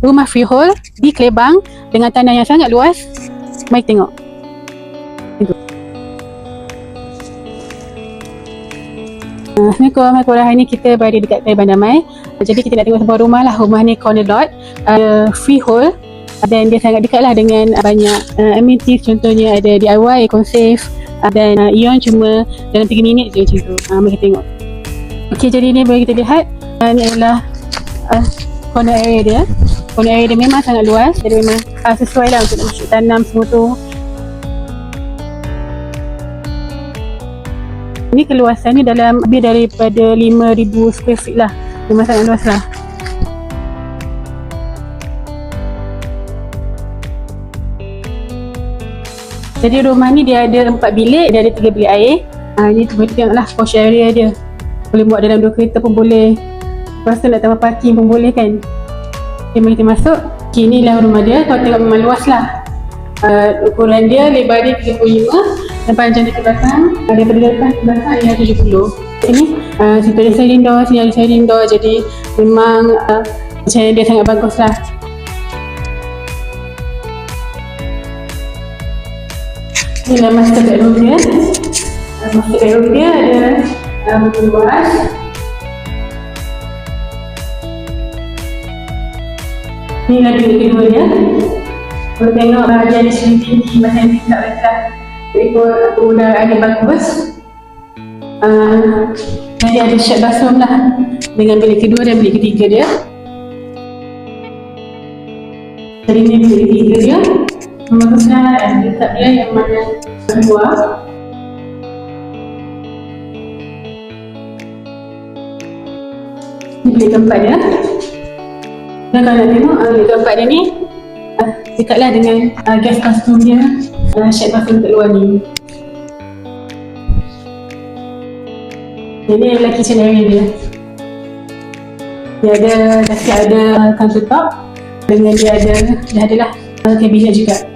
rumah freehold di Kelebang dengan tanah yang sangat luas. Mari tengok. Uh, Assalamualaikum warahmatullahi Hari ni kita berada dekat Kelebang Damai. Jadi kita nak tengok sebuah rumah lah. Rumah ni corner lot. Uh, freehold. Dan dia sangat dekat lah dengan banyak uh, amenities. Contohnya ada DIY, Ecosafe. Uh, dan uh, Ion cuma dalam 3 minit je macam tu. Uh, mari kita tengok. Okey, jadi ni boleh kita lihat. Uh, ni adalah uh, corner area dia. Corner area dia memang sangat luas. Jadi memang uh, sesuai lah untuk nak tanam semua tu. Ini ni dalam lebih daripada 5,000 square feet lah. Memang sangat luas lah. Jadi rumah ni dia ada empat bilik, dia ada tiga bilik air. Ha, ni tu boleh tengok lah area dia. Boleh buat dalam dua kereta pun boleh. Lepas tu nak tambah parking pun boleh kan. Mari kita masuk. Okay, ni lah rumah dia. Kau tengok memang luas lah. Uh, ukuran dia, lebar dia 35 dan panjang dia belakang. Uh, daripada depan ke belakang ia 70. Ini uh, situ ada sliding door, sini ada sliding door. Jadi memang uh, macam dia sangat bagus lah. Ini lah master bedroom dia. Uh, master bedroom dia ada um, luas. Ini bilik kedua dia. Kalau tengok dia ada sini tinggi macam ni tak letak. Ikut aku dah ada bagus. Uh, dan dia ada shared bathroom lah. Dengan bilik kedua dan bilik ketiga dia. Jadi ni bilik ketiga dia. Membaguskan dan letak dia yang mana kedua. Ini bilik keempat dia. Dan kalau tengok uh, bilik keempat dia ni uh, dekatlah dengan uh, guest bathroom dia uh, shared bathroom kat luar ni. Ini adalah kitchen area dia. Dia ada, siap ada countertop dengan dia ada, dia adalah uh, cabinet juga.